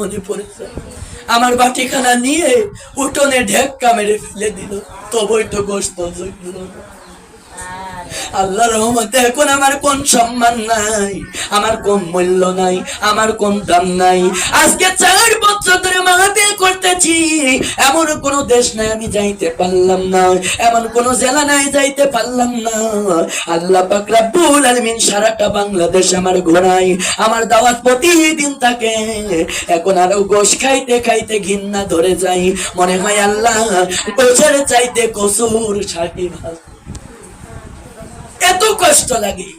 মনে পড়েছে আমার বাটিখানা নিয়ে উঠোনে ঢেক্কা মেরে ফেলে দিল তবই তো গোস্ত। আল্লাহ রহমতে এখন আমার কোন সম্মান নাই, আমার কোন মূল্য নাই, আমার কোন দাম নাই। আজকে চার বছর ধরে মাহফিল করতেছি, এমন কোন দেশ নাই আমি যাইতে পারলাম না, এমন কোন জেলা নাই যাইতে পারলাম না। আল্লাহ পাক রাব্বুল আলামিন সারাটা বাংলাদেশ আমার ঘোরাই আমার দাওয়াত প্রতিদিন থাকে। এখন আরও গোশ খাইতে খাইতে ঘিন্না ধরে যাই মনে হয় আল্লাহ গোছের চাইতে কসুর সাকি ভালো। এত কষ্ট লাগে।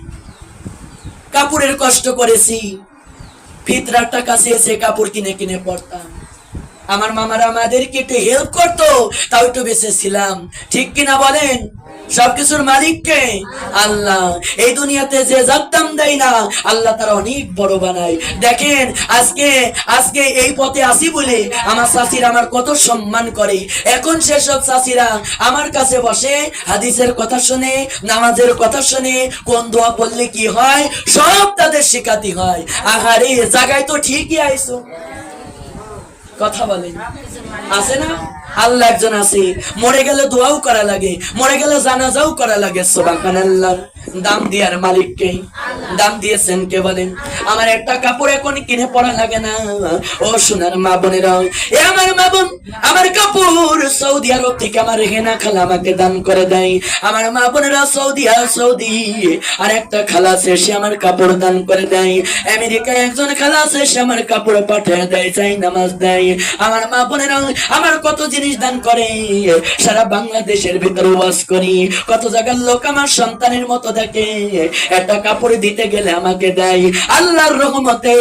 কাপড়ের কষ্ট করেছি। ফিতরার টাকা চেয়েছে কাপড় কিনে কিনে পড়তাম আমার মামারা আমাদেরকে একটু হেল্প করতো, তাও একটু বেঁচেছিলাম ঠিক কিনা বলেন? সবকিছুর মালিককে আল্লাহ। এই দুনিয়াতে যে জানতাম দেয় না, আল্লাহ তারা অনেক বড় বানায়। দেখেন, আজকে আজকে এই পথে আসি বলে আমার চাষিরা আমার কত সম্মান করে। এখন সেসব চাষিরা আমার কাছে বসে, হাদিসের কথা শুনে, নামাজের কথা শুনে, কোন দোয়া বললে কি হয়? সব তাদের শেখাতে হয়। আহারে, জায়গায় তো ঠিকই আইসো কথা বলেন। আছে না? আল্লাহ একজন আছে। মরে গেলে দোয়াও করা লাগে। মরে গেলে জানাজাও করা লাগে। সুবহানাল্লাহ। দাম দিয়ার মালিককে। দাম দিয়েছেন কে বলেন? আমার একটা কাপড় এখন কিনে পড়া লাগে না। ও সোনার মা বোনেরা। এ আমার মা বোন, আমার কাপড় সৌদি আরব থেকে আমার হেনা খালা আমাকে দান করে দেয়। আমার মা বোনেরা সৌদি আর সৌদি। আর একটা খালা আছে, সে আমার কাপড় দান করে দেয়। আমেরিকায় একজন খালা আছে, সে আমার কাপড় পাঠিয়ে দেয়, চাই নামাজ দেয়। আমার মা বোনেরা, আমার কত জিনিস দান করে। সারা বাংলাদেশের ভিতরে ওয়াজ করি। কত জায়গার লোক আমার সন্তানের মতো দেখে। একটা কাপড় দিতে গেলে আমাকে দেয় আল্লাহর রহমতে।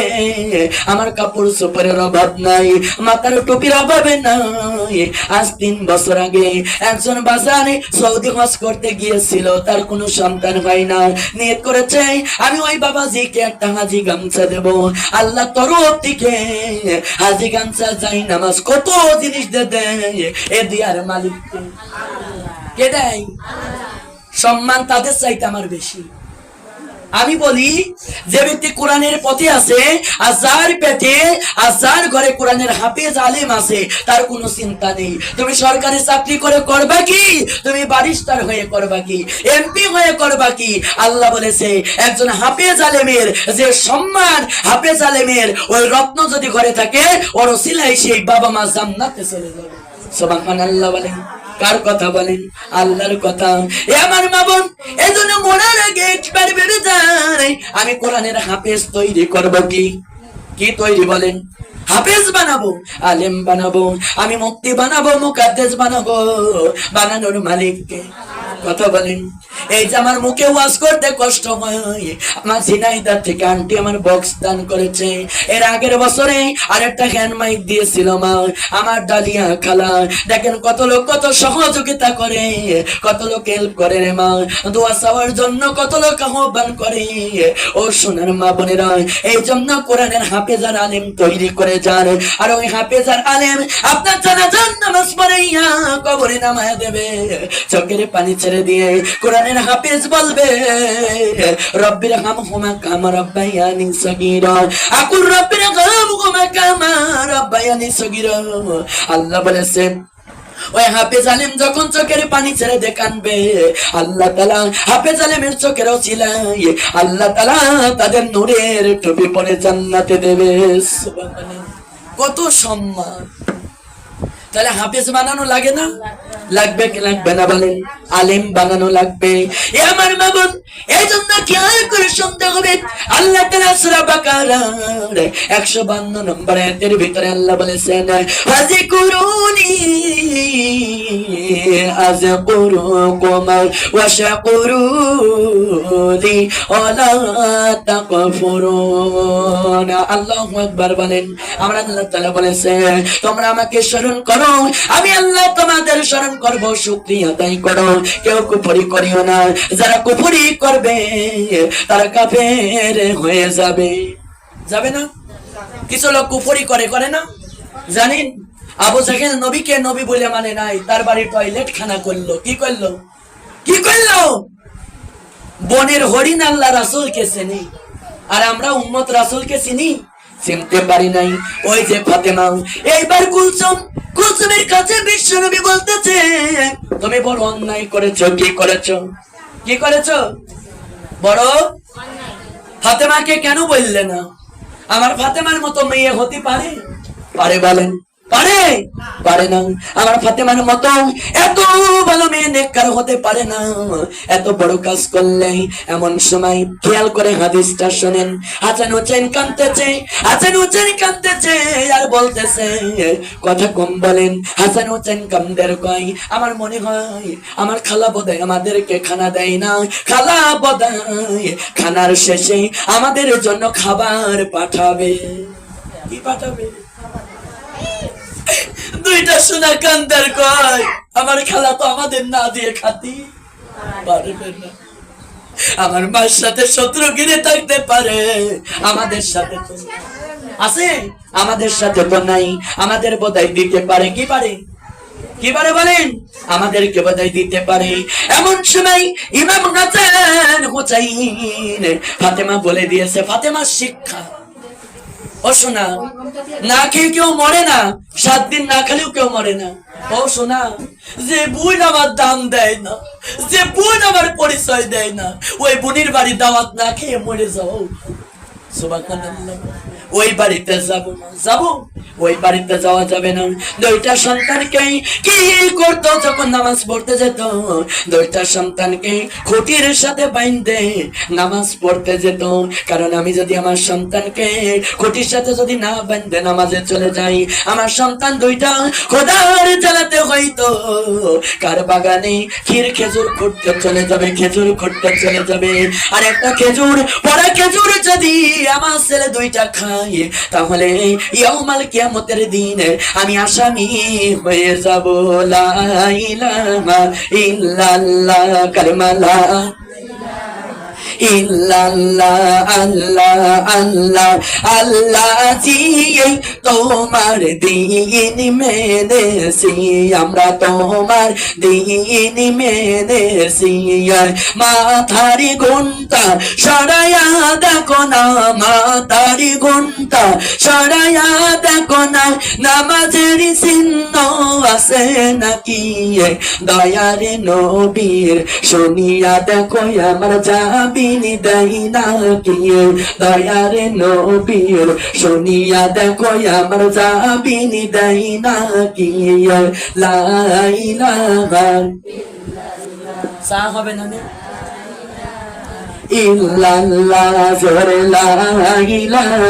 আমার কাপড় সুপারের অভাব নাই, মাথার টুপির অভাবে নাই। আজ তিন বছর আগে একজন বাজারে সৌদি হজ করতে গিয়েছিল, তার কোনো সন্তান হয় না। নিয়ত করেছে, আমি ওই বাবাজিকে একটা হাজি গামছা দেব। আল্লাহ তরফ থেকে হাজি গামছা যাই নামাজ কত জিনিস দেয় এ মালিক কে দেয় সম্মান তাদের চাইতে আমার বেশি। আমি বলি, যে ব্যক্তি কোরআনের পথে আছে, আর যার পেটে, আর যার ঘরে কোরআনের হাফেজ আলেম আছে, তার কোনো চিন্তা নেই। তুমি সরকারি চাকরি করে করবা কি? তুমি বারিস্টার হয়ে করবা কি? এমপি হয়ে করবা কি? আল্লাহ বলেছে, একজন হাফেজ আলেমের যে সম্মান, হাফেজ আলেমের ওই রত্ন যদি ঘরে থাকে, ওর সিলাই সেই বাবা মা জান্নাতে চলে যাবে। সুবহানাল্লাহ বলেন। কার কথা বলেন? আল্লাহর কথা। এ আমার মা এই মরার আগে একবার বেড়ে যায়। আমি কোরআনের হাফেজ তৈরি করব কি? কি তৈরি বলেন? হাফেজ বানাবো, আলেম বানাবো, আমি মুক্তি বানাবো, মুকাদ্দেস বানাবো, বানানোর মালিককে। কথা বলেন এই যে আমার মুখে ওয়াজ করতে কষ্ট হয়। আমার ঝিনাইদার থেকে আন্টি আমার বক্স দান করেছে। এর আগের বছরে আরেকটা হ্যান্ড মাইক দিয়েছিল মা। আমার ডালিয়া খালা। দেখেন কত লোক কত সহযোগিতা করে। কত লোক হেল্প করে রে মা। দোয়া চাওয়ার জন্য কত লোক আহ্বান করে। ও সোনার মা বোনেরা, এই জন্য কোরআনের হাফেজার আলেম তৈরি করে যান আর ওই হাফেজার আলেম আপনার জানা জান নামাজ পড়াইয়া কবরে নামায় দেবে। চোখের পানি ছেড়ে দিয়ে কোরআনের হাফেজ বলবে, রব্বির হাম হুমা কামা রব্বায়ানি সগীরা। আকুর রব্বির হাম হুমা কামা রব্বায়ানি সগীরা। আল্লাহ বলেছেন ওই হাফেজ আলিম যখন চোখের পানি ছেড়ে দিয়ে কানবে, আল্লাহ তালা হাফেজ আলিমের চোখের ছিলাই আল্লাহ তালা তাদের নূরের টুপি পরে জান্নাতে দেবে। কত সম্মান। তাহলে হাফেজ বানানো লাগে না? লাগবে কি লাগবে না বলেন? আলিম বানানো লাগবে। এ আমার মা বোন এই জন্য খেয়াল করে শুনতে হবে? আল্লাহ তাআলা সূরা বাকারার 152 নম্বর আয়াতের ভিতরে আল্লাহ বলেছেন হাজি কুরুনি আযকুরুকুম ওয়া শাকুরুনি ওয়ালা তাকফুরুন। আল্লাহু আকবার বলেন। আমরা আল্লাহ তাআলা বলেছেন, তোমরা আমাকে স্মরণ করো আমি আল্লাহ তোমাদের স্মরণ করব করো কেউ কুফরি করিও না। যারা কুফরি করবে, তারা হয়ে যাবে। যাবে না? কিছু লোক করে করে না? জানেন? আবু নবীকে নবী বলে মানে নাই। তার বাড়ি টয়লেট খানা করল। কি করল? কি করল? বনের হরিণ আল্লাহ রাসুলকে চিনি। আর আমরা উম্মত রাসুলকে চিনি? চিনতে পারি নাই, ওই যে ফাতেমা। এইবার কুলসুম, কুলসুমের কাছে বিশ্বনবী বলতেছে, তুমি বড় অন্যায় করেছ, কি করেছ? কি করেছ? বড় ফাতেমাকে কেন বললে না? আমার ফাতেমার মতো মেয়ে হতে পারে? পারে বলেন। পারে? পারে না। আমার ফাতেমার মতো এত ভালো মেয়ে নেককার হতে পারে না। এত বড় কাজ করলে এমন সময় খেয়াল করে হাদিসটা শোনেন। কাঁদতেছে কাঁদতেছে আর বলতেছে, কথা কম বলেন, হাসান হোসেন কামদের কয়? আমার মনে হয় আমার খালা বোধহয় আমাদেরকে খানা দেয় না। খালা বোধহয় খানার শেষে আমাদের জন্য খাবার পাঠাবে। কি পাঠাবে? দুইটা সোনা কান্দার কয় আমার খালা তো আমাদের না দিয়ে খাতি। পারবে না। আমার মার সাথে শত্রু গিরে থাকতে পারে। আমাদের সাথে আছে? আমাদের সাথে তো নাই। আমাদের বোধহয় দিতে পারে। কি পারে? কি পারে বলেন? আমাদেরকে বোধহয় দিতে পারে। এমন সময় ইমাম হাসান হোসাইন ফাতেমা বলে দিয়েছে, ফাতেমার শিক্ষা। ও শোনা না খেয়ে কেউ মরে না, সাত দিন না খেলেও কেউ মরে না ও শোনা যে বোন আমার দাম দেয় না, যে বোন আমার পরিচয় দেয় না, ওই বোনের বাড়ি দাওয়াত না খেয়ে মরে যাও। ওই বাড়িতে যাব যাব? ওই বাড়িতে যাওয়া যাবে না। দুইটা সন্তানকে কি যখন নামাজ পড়তে যেত? দুইটা সন্তানকে খুঁটির সাথে বাইন্দে নামাজ পড়তে যেত। কারণ আমি যদি আমার সন্তানকে খুঁটির সাথে যদি না বাইন্দে নামাজে চলে যাই, আমার সন্তান দুইটা খোদার চালাতে হইতো। কার বাগানে ক্ষীর খেজুর খুঁটতে চলে যাবে, খেজুর খুঁটতে চলে যাবে। আর একটা খেজুর, পড়া খেজুর যদি আমার ছেলে দুইটা খায়, তাহলে ইয়াউমাল কিয়ামতের দিনে আমি আসামি হয়ে যাব। লা ইলাহা ইল্লাল্লাহ, কালিমালা। ইল্লাল্লাহ, আল্লাহ আল্লাহ আল্লাহ তোমার দিন আমরা তোমার দিন সরাইয়া দেখো না সরাইয়া দেখো না, নামাজের চিহ্ন আছে নাকি? দয়ার নবীর শুনিয়া দেখো, আমার যাবিনি না নাকি দয়ার নবীর শুনিয়া দেখো আমার যাবিনি দেই নাকি লাইলাহা চা হবে না ইল্লাল্লাহ জোরে লাইলাহা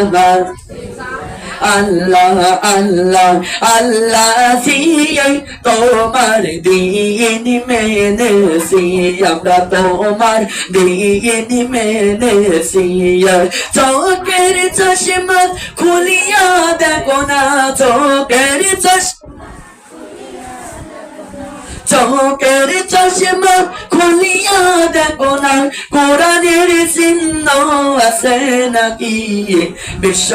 আল্লাহ আল্লাহ আল্লাহ সিয়াই, তোমার দিন মেনেছি আমরা তোমার দিন মেনেছি চোখের চশমা খুলিয়া দেখো না, চোখের চশমা চোখের চশমা খুলিয়া দেখো না, কোরআনের চিহ্ন আছে নাকি? বিশ্ব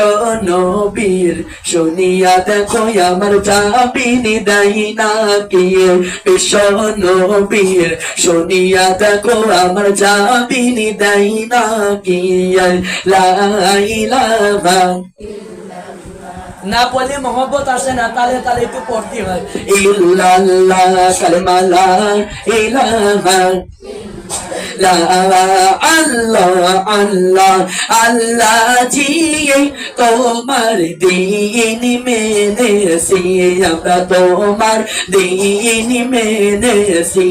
নবীর শুনিয়া দেখো, আমার চাবিনি দেয় নাকি? বিশ্ব নবীর শুনিয়া দেখো, আমার চাবিনি দেয় নাকি? লাইলাহা না বলে মহব্বত আসে না তালে তালে একটু পড়তে হয়। ইল্লাল্লাহ কালমালা ইলাহা। আল্লাহ আল্লাহ আল্লাহ জিয়ে, তোমার দিন মেনেছি আমরা তোমার দিন মেনেছি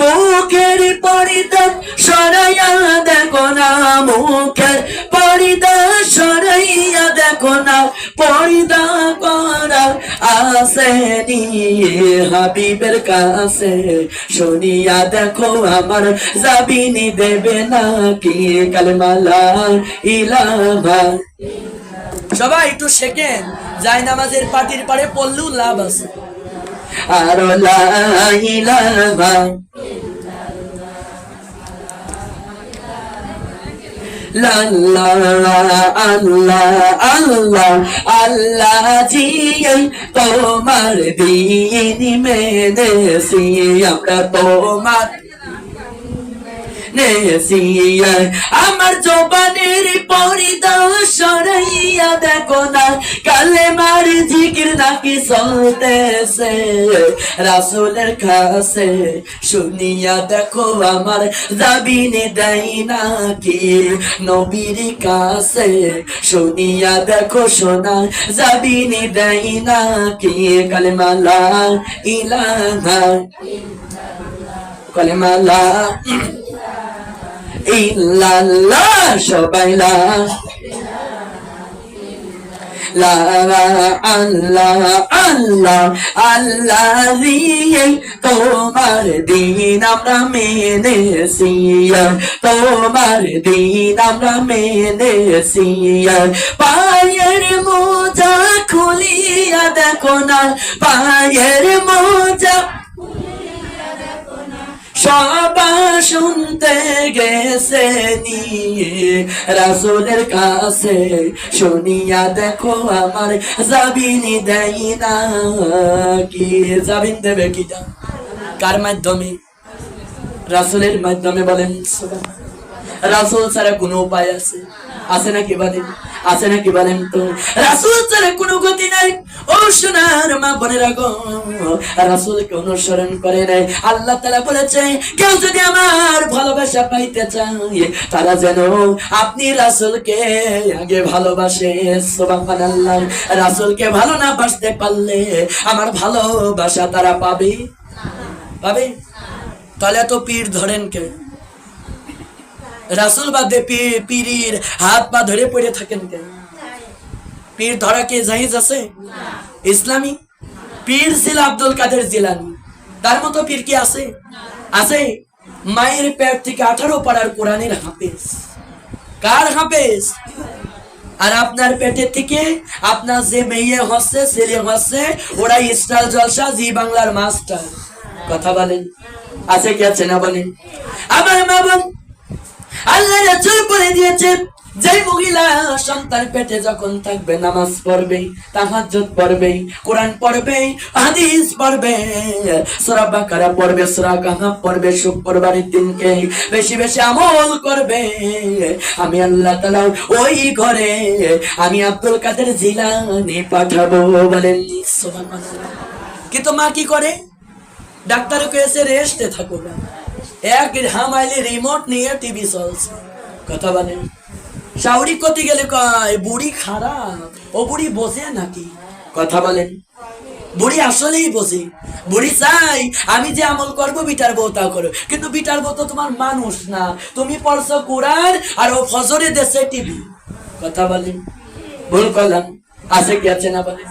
মুখের পরিদান সরাইয়া দেখো না, মুখের পরিদান সরাইয়া দেখো না পরিদা করা আসে নিয়ে হাবিবের কাছে। শুনিয়া দেখো আমার জাবিনি দেবে নাকি কালমালা ইলাহা। সবাই একটু শেখেন যাই নামাজের পাটির পারে পড়লেও লাভ আছে। আর লা আল্লাহ আল্লাহ আল্লাহ আল্লাহ জিয়ে তোমার দিন মেনেছি আমরা তোমার নেসিয়া। আমার জবানের পরিদা সরাইয়া দেখো না কালে মার জিকির নাকি চলতেছে। রাসুলের কাছে শুনিয়া দেখো আমার জাবিনে দেয় নাকি। নবীর কাছে শুনিয়া দেখো সোনা জাবিনে দেয় নাকি। কালেমালা ইলাহা কালেমালা ইল্লাল্লাহ সবাই লা আল্লাহ আল্লাহ আল্লাহ দিয়ে তোমার দিন আমরা মেনেছি তোমার দিন আমরা মেনেছি পায়ের মোজা খুলিয়া দেখো না পায়ের মোজা সবা শুনতে গেছে নিয়ে। রাসুলের কাছে শুনিয়া দেখো আমার জাবিনি দেয় না। কি জাবিন দেবে কি কার মাধ্যমে? রাসুলের মাধ্যমে বলেন রাসুল ছাড়া কোনো উপায় আছে? আছে নাকি বলেন? আছে নাকি বলেন তো? রাসুল ছাড়া কোনো গতি নাই। ও সোনার মা বনে রাখো রাসুলকে অনুসরণ করে নাই আল্লাহ তালা বলেছে, কেউ যদি আমার ভালোবাসা পাইতে চায়, তারা যেন আপনি রাসুলকে আগে ভালোবাসে। সোবাহান আল্লাহ রাসুলকে ভালো না বাসতে পারলে আমার ভালোবাসা তারা পাবে? পাবে? তাহলে তো পীর ধরেন কে রাসুল বাদে পীর পীরির হাত পা ধরে পড়ে থাকেন কেন পীর ধরা কে জাহিজ আছে? ইসলামী? পীর ছিল আব্দুল কাদের জিলানি। তার মতো পীর কি আছে? আছে। মায়ের পেট থেকে আঠারো পাড়ার কোরআনের হাফেজ। কার হাফেজ? আর আপনার পেটের থেকে আপনার যে মেয়ে হচ্ছে ছেলে হচ্ছে ওরা স্টার জলসা জি বাংলার মাস্টার। কথা বলেন। আছে কি আছে না বলেন? আমার মা বোন আল্লাহ রাসূল বলে দিয়েছেন যে মহিলা সন্তান পেটে যখন থাকবে নামাজ পড়বে তাহাজ্জুদ পড়বে কোরআন পড়বে হাদিস পড়বে সূরা বাকারা পড়বে সূরা কাহাফ পড়বে শুক্রবারের দিনকে বেশি বেশি আমল করবে। আমি আল্লাহ তাআলা ওই ঘরে আমি আব্দুল কাদের জিলানি পাঠাবো বলেন। সুবহানাল্লাহ। কিন্তু মা কি করে? ডাক্তার কয়েছে রেস্টে থাকো না এক হামাইলে রিমোট নিয়ে টিভি চলছে। কথা বলেন শাউরি করতে গেলে কয়, বুড়ি খারাপ, ও বুড়ি বসে নাকি? কথা বলেন বুড়ি আসলেই বসে বুড়ি চাই, আমি যে আমল করব, বিটার বউ তা করো। কিন্তু বিটার বউ তো তোমার মানুষ না। তুমি পড়ছো কোরআন আর ও ফজরে দেশে টিভি। কথা বলেন ভুল করলাম। আছে কি আছে না বলেন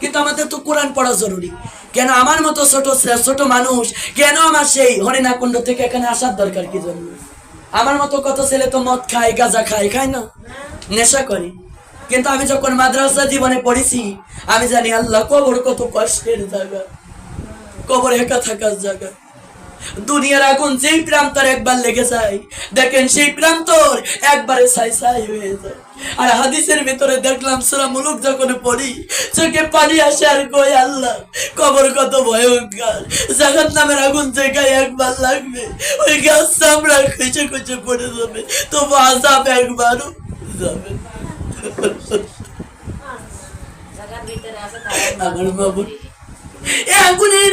কিন্তু আমাদের তো কোরআন পড়া জরুরি। কেন আমার মতো ছোট ছোট মানুষ? কেন আমার সেই হরিণাকুণ্ড থেকে এখানে আসার দরকার কি জন্য? আমার মতো কত ছেলে তো মদ খায়, গাঁজা খায় খায় না? নেশা করে। কিন্তু আমি যখন মাদ্রাসা জীবনে পড়েছি, আমি জানি আল্লাহ কবর কত কষ্টের জায়গা। কবর একা থাকার জায়গা। দুনিয়ার আগুন যেই প্রান্তর একবার লেগে যায় দেখেন সেই প্রান্তর একবারে ছাই ছাই হয়ে যায়। আর হাদিসের ভিতরে দেখলাম সুরা মুলুক যখন পড়ি চোখে পানি আসে আর কই আল্লাহ কবর কত ভয়ঙ্কর জাগাত নামের আগুন জায়গায় একবার লাগবে ওই গাছ চামড়া খুঁজে খুঁজে পড়ে যাবে তবু আজাব একবারও যাবে আমার বাবু এ আগুনের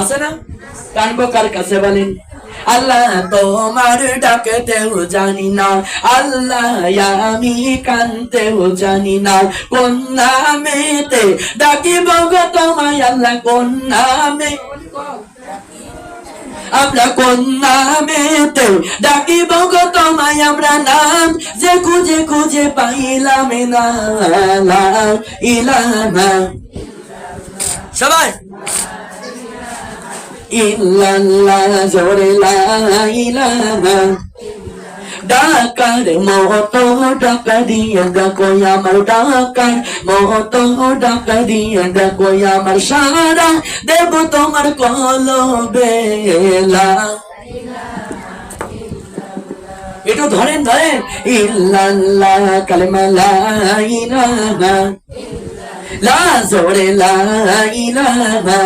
আছে না? কানবো কার কাছে বলেন? আল্লাহ তোমার ডাকতেও জানি না, আল্লাহ আমি কানতেও জানি না। কোন নামেতে ডাকিব গো তোমায় আল্লাহ? কোন নামে? আমরা কোন নামেতে ডাকিব গো তোমায়? আমরা নাম যে খুঁজে খুঁজে পাইলাম না সবাই। ইল্লাল্লাহ, জোরে লা ইলাহা। ডাকার মতো ডাকা দিয়ে ডাকো আমার ডাকার মতো ডাকা দিয়ে ডাকো আমার সারা দেব তোমার কলবেলা একটু ধরেন ধরেন। ইল্লাল্লাহ, কালেমা লা ইলাহা। লা, জোরে লা ইলাহা।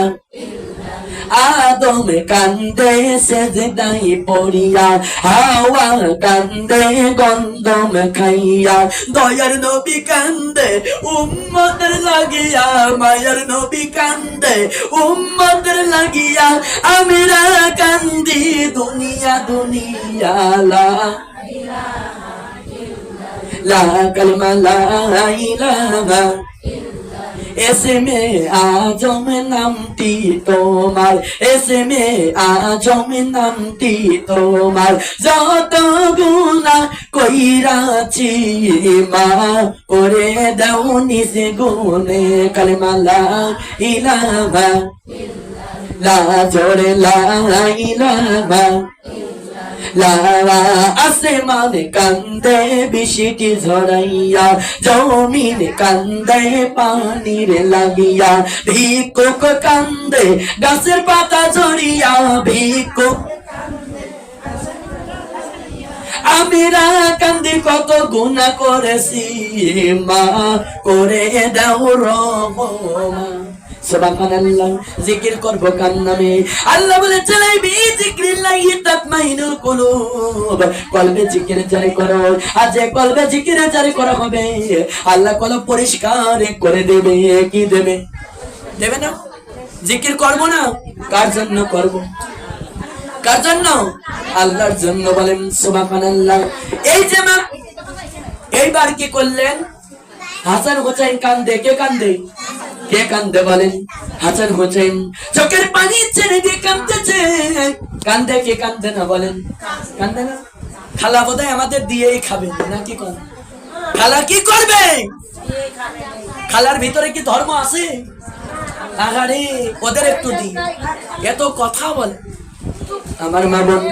আদম কান্দে সেজদাই পড়িয়া, হাওয়া কান্দে, গন্ধম খাইয়া। দয়ার নবী কান্দে, উম্মতের লাগিয়া, মায়ার নবী কান্দে, উম্মতের লাগিয়া, আমিরা কান্দি দুনিয়া দুনিয়া লা। লা কালমা, লা ইলাহা এসমে আজম নামটি তোমার। এসমে আজম নামটি তোমার। যত গুণা কইরাছি মা, করে দাও নিজে গুনে কালমালা ইলাহা লা জোরে লা ইলাহা লারা আসমানে কান্দে বৃষ্টি ঝরাইয়া, জমিনে কান্দে পানির লাগিয়া, ভিক্ষুক কান্দে গাছের পাতা ঝরিয়া, ভিক্ষুক আমিরা কান্দি কত গুণা করেছি, মা করে দাও রহমা সুবহানাল্লাহ আল্লাহ বলে পরিষ্কার করে দেবে। কি দেবে? দেবে না? জিকির করব না? কার জন্য করব? কার জন্য? আল্লাহর জন্য বলেন, সুবহানাল্লাহ। এই যে মা, এইবার কি করলেন? হাসান হোসেন কান্দে, কে কান্দে? কে কান্দে বলেন? হাসান হোসেন। চোখের পানি দিয়ে কান্দে কে কান্দে না বলেন? কান্দে না? খালা আমাদের দিয়েই খাবে না কি করেন খালা কি করবে? খালার ভিতরে কি ধর্ম আছে? আগারে ওদের একটু দি এত কথা বলে। আমার মা বোন,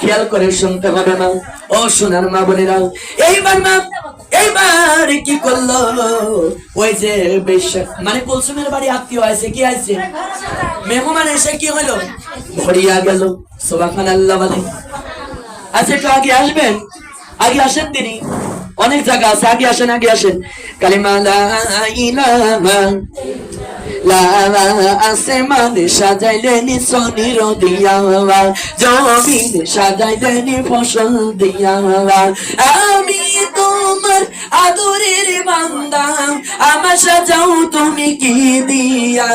খেয়াল করে শুনতে হবে মা ও সোনার মা বোনেরা, এইবার মা, এইবার কি করল? ওই যে বেশ মানে কুলসুমের বাড়ি আত্মীয় আছে, কি আছে? মেহমান এসে কি হলো? ভরিয়া গেল সোবাখান আল্লাহ বলে। আচ্ছা একটু আগে আসবেন? আগে আসেন তিনি। অনেক জায়গা আছে, আগে আসেন আগে আসেন। কালিমা আসমান সাজাইলেনি সনির দিয়াওয়া জমিন সাজাইলেনি ফসল দিয়াওয়া আমি তোমার আদরের বান্দা, আমার সাজাও তুমি কি দিয়া?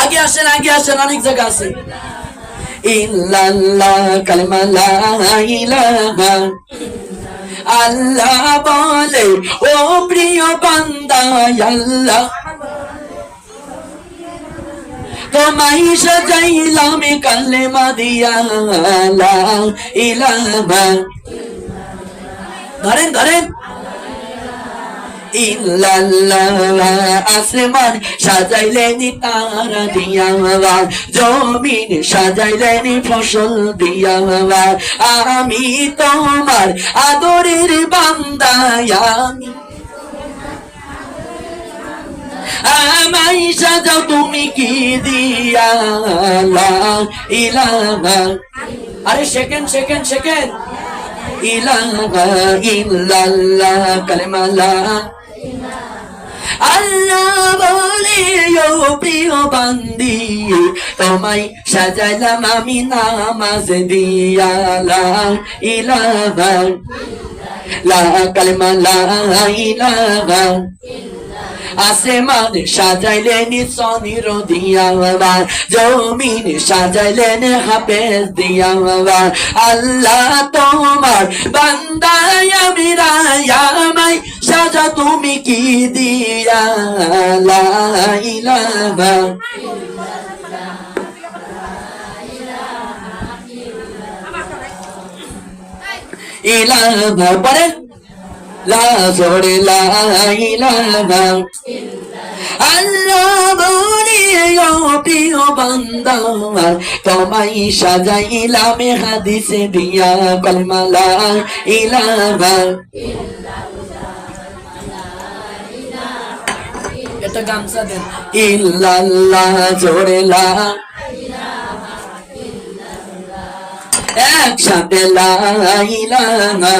আগে আসেন আগে আসেন, অনেক জায়গা আছে। ইল্লাল্লাহ, কালিমা লা ইলাহা আল্লাহ বলে ও প্রিয় বান্দা আল্লাহ। তোমায় সাজাইলাম কালেমা দিয়া ইলাহা। ধরেন ধরেন। আসমান সাজাইলেনি তারা দিয়া জমিন সাজাইলেনি ফসল দিয়া আমি তোমার আদরের বান্দা আমি। সাজাও তুমি কি দিয়া ইলাহা আরে সেকেন্ড সেকেন্ড সেকেন্ড। ইলাহা ইল্লাল্লাহ, কালেমা লা আল্লাহ বলে, ও প্রিয় বান্দি, তোমায় সাজাইলাম আমি নামাজ দিয়া। লা ইলাহা লা কালেমা, লা ইলাহা আসমান সাজাইলেন সনির দিয়া। জমিন সাজাইলেন হাফেজ দিয়া। আল্লাহ তোমার বান্দায় আমি কি দিয়া লা ইলাহা ইলাহা পরে লা ইলাহা আল্লাহ বলে বলি ও প্রিয় বান্দা হাদিসে দিয়া কলমালা ইলাহা এটা গামছা দেন। ইল্লাল্লাহ জোরেলা একসাথে লাইলাহা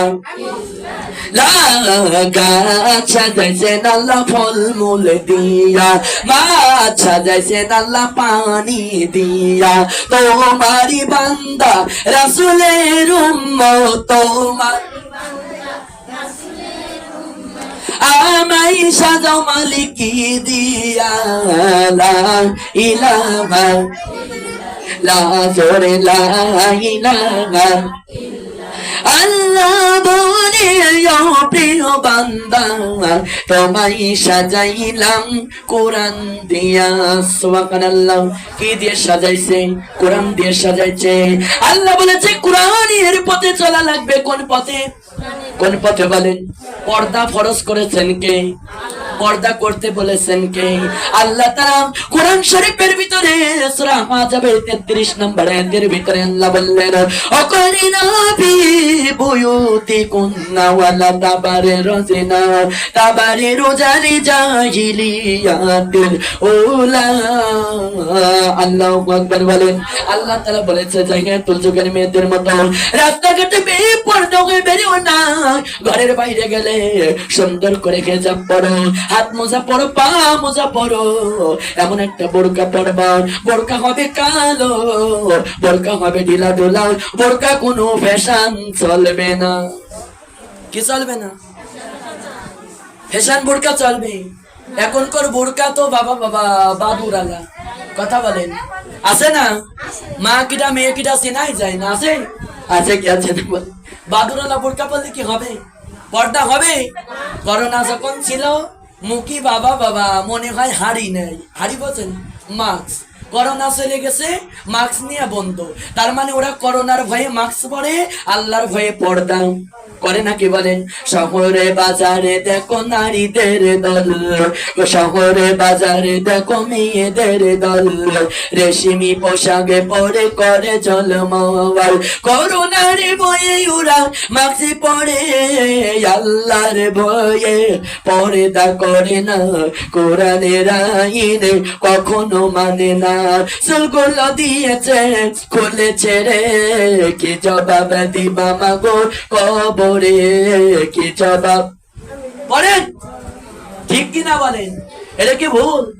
গাছ সাজাইছেন আল্লাহ ফল মূল দিয়া মাছ সাজাইছেন আল্লাহ পানি দিয়া। তোমারি বান্দা, রাসুলের উম্মত, তোমার আমাই সাজাও মালিকি দিয়া, লা ইলাহা লা জোরে লা ইলাহা। আল্লাহ বলে প্রিয় বান্দা, তোমায় সাজাইলাম কোরআন দিয়া। সুবহানাল্লাহ, কি দিয়ে সাজাইছে? কোরআন দিয়ে সাজাইছে। আল্লাহ বলেছে, কোরআনের পথে চলা লাগবে, কোন পথে? কোন পথে বলেন পর্দা ফরজ করেছেন কে? পর্দা করতে বলেছেন কে? আল্লাহ তারা কোরআন শরীফের ভিতরে সূরা মাজাবের 33 নম্বর আয়াতের ভিতরে আল্লাহ বললেন ওয়ালা তাবারে রজিনা, তাবারে রোজারি আল্লাহু আকবার বলেন। আল্লাহ তাআলা বলেছে, জাহিলিয়াতুল যুগের মেয়েদের মতো রাস্তাঘাটে বেপরদা হয়ে বেরিও না। ঘরের বাইরে গেলে সুন্দর করে খেজাব পড়ো হাত মোজা পড়ো পা মোজা পড়ো এমন একটা বোরকা পড়বা বোরকা হবে কালো, বোরকা হবে ঢিলা ঢোলা, বোরকা কোনো ফ্যাশন চলবে না। কি চলবে না? ফ্যাশন বোরকা চলবে। এখনকার বোরকা তো বাবা বাবা বাবুর আলা কথা বলেন। আছে না? মা কিটা মেয়ে কিটা চেনাই যায় না? আছে? আছে কি, আছে না? বল বাদুরালা বোরকা পরলে কি হবে? পর্দা হবে? করোনা যখন ছিল, মুখি বাবা বাবা, মনে হয় হাড়ি নেই। হাড়ি বলছেন, মাস্ক। করোনা চলে গেছে মাস্ক নিয়ে বন্ধ। তার মানে ওরা করোনার ভয়ে মাস্ক পরে, আল্লাহর ভয়ে পর্দা করে নাকি বলেন? শহরে বাজারে দেখো নারীদের দল, শহরে বাজারে দেখো মেয়েদের দল। রেশমি পোশাকে পরে করে জলমওয়াল। করোনার বয়ে ওরা মাক্সি পরে, আল্লাহর ভয়ে পর্দা করে না। কোরআনের আইনে কখনো মানে না। দিয়েছে কি জবাব কবরে? কি জবাব? বলেন। ঠিক কিনা বলেন? এটা কি ভুল?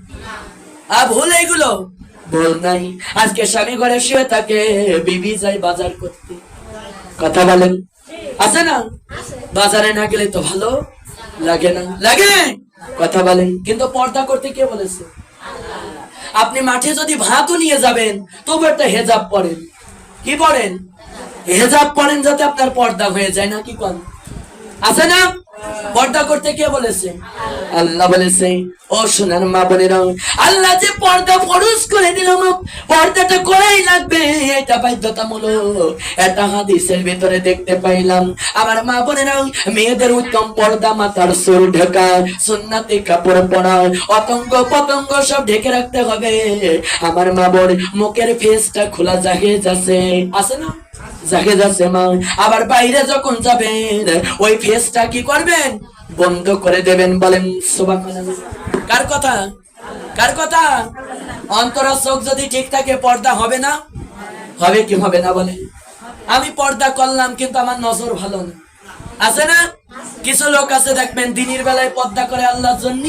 আর ভুল এইগুলো। ভুল নাই। আজকে স্বামী ঘরে শুয়ে থাকে, বিবি যাই বাজার করতে। কথা বলেন। আছে না? বাজারে না গেলে তো ভালো লাগে না। লাগে। কথা বলেন। কিন্তু পর্দা করতে কে বলেছে? আপনি মাঠে যদি ভাতও নিয়ে যাবেন, তবু একটা হেজাব পড়েন কি পড়েন হেজাব পড়েন যাতে আপনার পর্দা হয়ে যায়, না কি করেন আছে না? পর্দা করতে কে বলেছে? আল্লাহ বলেছে, ও সোনার মা বোনেরা, আল্লাহ যে পর্দা ফরজ করে দিল পর্দাটা করাই লাগবে, এটা বাধ্যতামূলক। এটা হাদিসের ভিতরে দেখতে পাইলাম। আমার মা বোনেরা, মেয়েদের উত্তম পর্দা মাথার চুল ঢেকা, সুন্নাতি কাপড় পরা, অতঙ্গ পতঙ্গ সব ঢেকে রাখতে হবে। আমার মা বোন, মুখের ফেসটা খোলা জাগে যাচ্ছে আছে না? জাগে যাচ্ছে মা। আবার বাইরে যখন যাবেন, ওই ফেসটা কি করবেন বন্ধ করে দেবেন, বলেন কার কথা? কার কথা? অন্তরা চোখ যদি ঠিক থাকে, পর্দা হবে না? হবে কি হবে না বলে আমি পর্দা করলাম, কিন্তু আমার নজর ভালো না। আছে না? কিছু লোক আছে, দেখবেন, দিনের বেলায় পর্দা করে আল্লাহর জন্য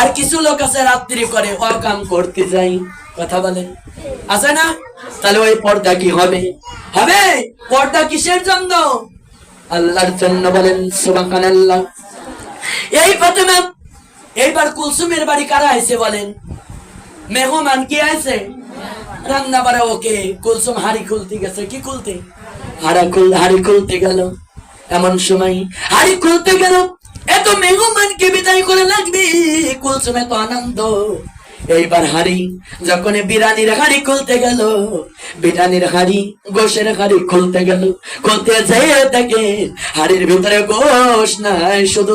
আর কিছু লোক আছে, রাত্রি করে অকাম করতে যাই। কথা বলেন। আছে না? তাহলে ওই পর্দা কি হবে? হবে? পর্দা কিসের জন্য? আল্লাহর জন্য বলেন, সুবহানাল্লাহ। এই ফাতেমা, এইবার কুলসুমের বাড়ি কারা আইছে বলেন? মেহমান কি আইছে? রান্না বাড়া ওকে, কুলসুম হাড়ি খুলতে গেছে, কি খুলতে? হাড়া খুল, হাড়ি খুলতে গেল। এমন সময় হাড়ি খুলতে গেল। এত মেহমানকে বিদায় করে লাগবে, কুলসুম এত আনন্দ। এইবার হাড়ি যখন বিরানির হাড়ি খুলতে গেল বিরানির হাড়ি গোশের হাড়ি খুলতে গেল, খুলতে যেয়ে দেখে হাড়ির ভিতরে গোশ নাই, শুধু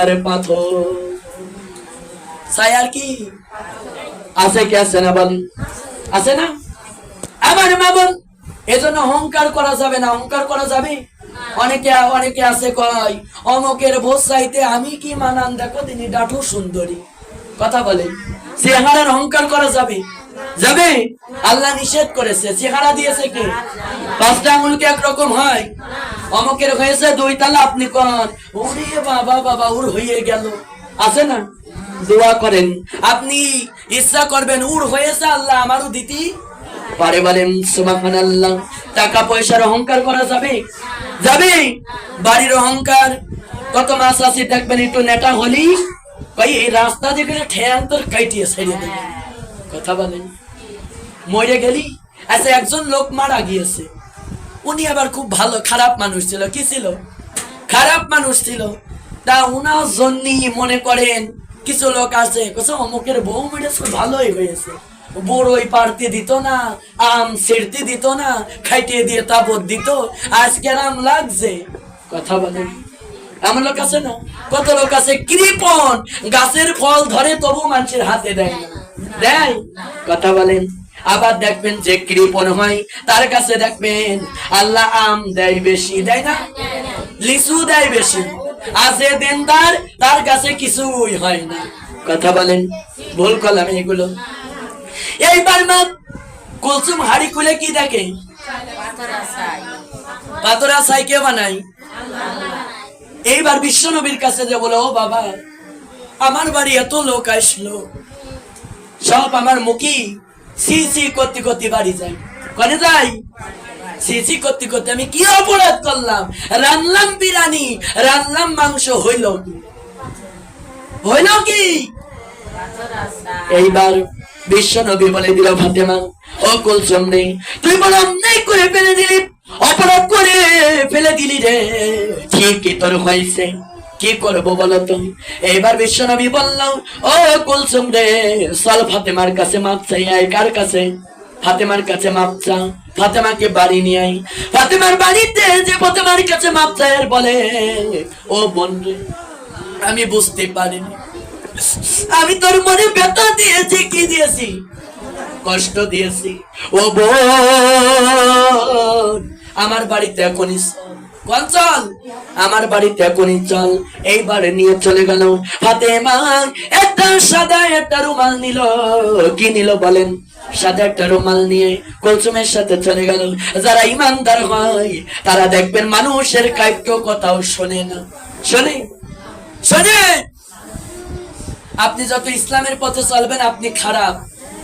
আর পাথর। আর কি? আছে কি, আছে না বলেন আছে না? আমার মা বোন এজন্য অহংকার করা যাবে না, অহংকার করা যাবে? অনেকে অনেকে আছে কয়, অমকের ভোজ চাইতে আমি কি মানান? দেখো তিনি ডাঠু সুন্দরী। কথা বলে। চেহারার অহংকার করা যাবে। যাবে? আল্লাহ নিষেধ করেছে। চেহারা দিয়েছে কে? পাঁচটা আঙুলকে একরকম হয়। অমকের হয়েছে দুই তালা, আপনি কন। ওরে বাবা বাবা ওর হয়ে গেল। আছে না? দোয়া করেন। আপনি ইচ্ছা করবেন উর হয়েছে আল্লাহ, আমারও দিতি। পারে বলেন সুবাহান আল্লাহ টাকা পয়সার অহংকার করা যাবে? যাবে? বাড়ির অহংকার। কত মাস আছে, দেখবেন, একটু নেটা হলি। এই রাস্তা ঠ্যাং তোর কাইটিয়ে ছেড়ে দেবে কথা বলেন। মরে গেলি আচ্ছা একজন লোক মারা গিয়েছে। উনি আবার খুব ভালো খারাপ মানুষ ছিল। কি ছিল? খারাপ মানুষ ছিল। তা উনার জন্যই মনে করেন কিছু লোক আছে কোথাও অমুকের বউ মেরেছে ভালোই হয়েছে। বড়ই পারতে দিত না আম ছেড়তে দিত না খাইটিয়ে দিয়ে তাপত দিত। আজকে আম লাগছে। কথা বলেন। এমন লোক আছে না? কত লোক আছে? কৃপন গাছের ফল ধরে তবু মানুষের হাতে দেয় না। দেয়? কথা বলেন। আবার দেখবেন যে কৃপন হয়, তার কাছে দেখবেন আল্লাহ আম দেয় বেশি, দেয় না? লিচু দেয় বেশি। আছে দেনদার, তার তার কাছে কিছুই হয় না। কথা বলেন। ভুল করলাম এগুলো এইবার মা কুলসুম হাড়ি খুলে কি দেখে? পাতরা সাই কে বানাই এইবার বিশ্ব নবীর কাছে যে বলে, ও বাবা, আমার বাড়ি এত লোক আসলো। সব আমার মুখি সি সি করতে করতে বাড়ি যাই কনে যাই সি সি করতে করতে আমি কি অপরাধ করলাম? রান্নাম মাংস, হইল কি? হইল কি? এইবার বিশ্ব নবী বলে দিল, ফাতেমা, ও কুলসুম রে তুই বড় অন্যায় করে ফেলে দিলি। অপরাধ করে ফেলে দিলি রে। ঠিকই তোর হয়েছে? কি করব বলো তো? এইবার বিশ্ব নবী বললাম, ও কুলসুম রে, চল ফাতেমার কাছে মাপ চাই, আয় কার কাছে? ফাতেমার কাছে মাপ চা, ফাতেমাকে বাড়ি নিয়ে আই ফাতেমার বাড়িতে যে ফাতেমার কাছে মাপ চাই আর বলে। ও বোন রে, আমি বুঝতে পারিনি। আমি তোর মনে ব্যথা দিয়েছি, কি দিয়েছি? কষ্ট দিয়েছি। ও বোন আমার বাড়িতে এখনই চল। আমার বাড়িতে এখনই চল। এইবারে নিয়ে চলে গেল। ফাতেমা, একটা সাদা, একটা রুমাল নিল। কি নিল বলেন? সাদা একটা রুমাল নিয়ে কলসুমের সাথে চলে গেল। যারা ইমানদার হয়, তারা দেখবেন মানুষের কাব্য কথাও শোনে না। শোনে? শোনে? আপনি যত ইসলামের পথে চলবেন, আপনি খারাপ।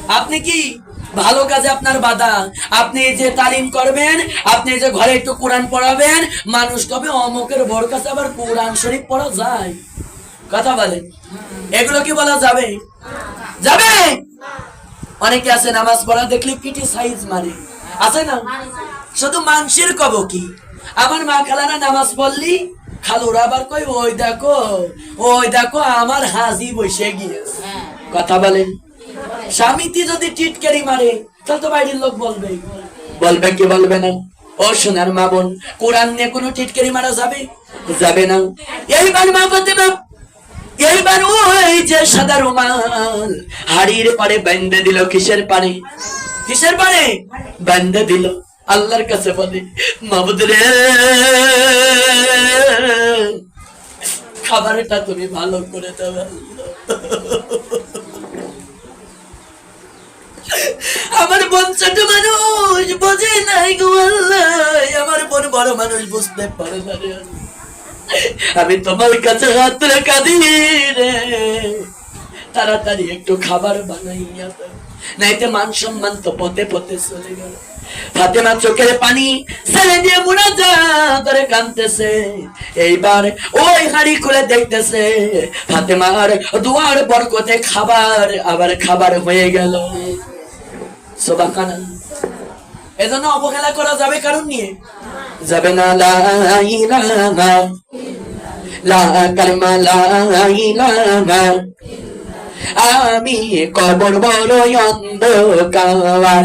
আপনি কি ভালো কাজে আপনার বাধা। আপনি যে তালিম করবেন আপনি যে ঘরে একটু কোরআন পড়াবেন মানুষ কবে অমুকের বড় কাছে আবার কোরআন শরীফ পড়া যায়? কথা বলেন। এগুলো কি বলা যাবে? যাবে? অনেকে আছে নামাজ পড়া দেখলে পিটি সাইজ মারে আছে না? শুধু মানুষের কব কি? আমার মা খালারা নামাজ পড়লি খালুরা আবার কই ওই দেখো ওই দেখো আমার হাজি বসে গিয়েছে। কথা বলেন। স্বামীটি যদি টিটকারি মারে, তাহলে তো বাইরের লোক বলবে। বলবে কি বলবে না? ও সোনার মা বোন, কোরআন নিয়ে কোনো টিটকারি মারা যাবে? যাবে না। এইবার মা বলতে না এইবার ওই যে সাদা রুমাল, হাড়ির পারে বেঁধে দিল, কিসের পারে কিসের পারে বেঁধে দিল। আল্লাহর কাছে বলে মাবুদ রে, খাবারটা তুমি ভালো করে দেবে আমার বোন ছোট মানুষ, বোঝে নাই গো আমার বোন বড় মানুষ, বুঝতে পারে আমি তোমার কাছে হাত দিই রে। তাড়াতাড়ি একটু খাবার বানাইয়া নাইতে মান সম্মান তো পথে পথে চলে গেল। ফাতেমা চোখের পানি ছেলে দিয়ে কানতেছে এইবার ওই হাড়ি খুলে দেখতেছে, ফাতেমার দুয়ার বরকতে খাবার, আবার খাবার হয়ে গেল। সোবাকানা। এজন্য অবহেলা করা যাবে কারণ নিয়ে? যাবে না, লা ইলাহা। লা কালিমা, লা ইলাহা। আমি কবর বড় অন্ধকার।